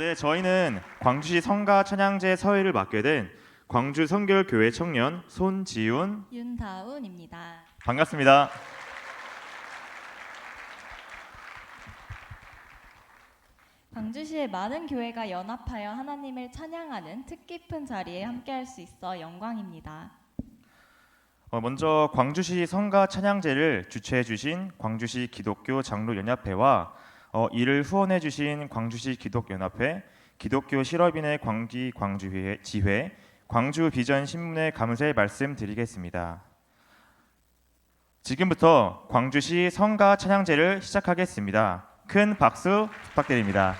네, 저희는 광주시 성가 찬양제 서회를 맡게 된 광주 성결교회 청년 손지훈 윤다운입니다. 반갑습니다. 광주시의 많은 교회가 연합하여 하나님을 찬양하는 뜻깊은 자리에 함께할 수 있어 영광입니다. 어, 먼저 광주시 성가 찬양제를 주최해 주신 광주시 기독교 장로 연합회와 어, 이를 후원해 주신 광주시 기독연합회, 기독교 실업인의 광기 광주회 지회, 광주 비전 신문에 감사의 말씀드리겠습니다. 지금부터 광주시 성가 찬양제를 시작하겠습니다. 큰 박수 부탁드립니다.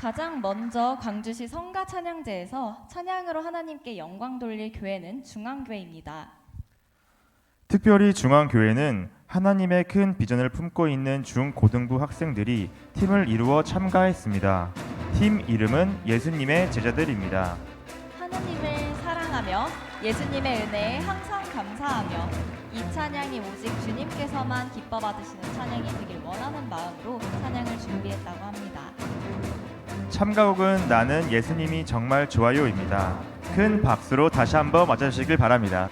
가장 먼저 광주시 성가 찬양제에서 찬양으로 하나님께 영광 돌릴 교회는 중앙교회입니다. 특별히 중앙교회는 하나님의 큰 비전을 품고 있는 중고등부 학생들이 팀을 이루어 참가했습니다. 팀 이름은 예수님의 제자들입니다. 하나님을 사랑하며 예수님의 은혜에 항상 감사하며 이 찬양이 오직 주님께서만 기뻐 받으시는 찬양이 되길 원하는 마음으로 찬양을 준비했다고 합니다. 참가곡은 나는 예수님이 정말 좋아요입니다. 큰 박수로 다시 한번 맞아주시길 바랍니다.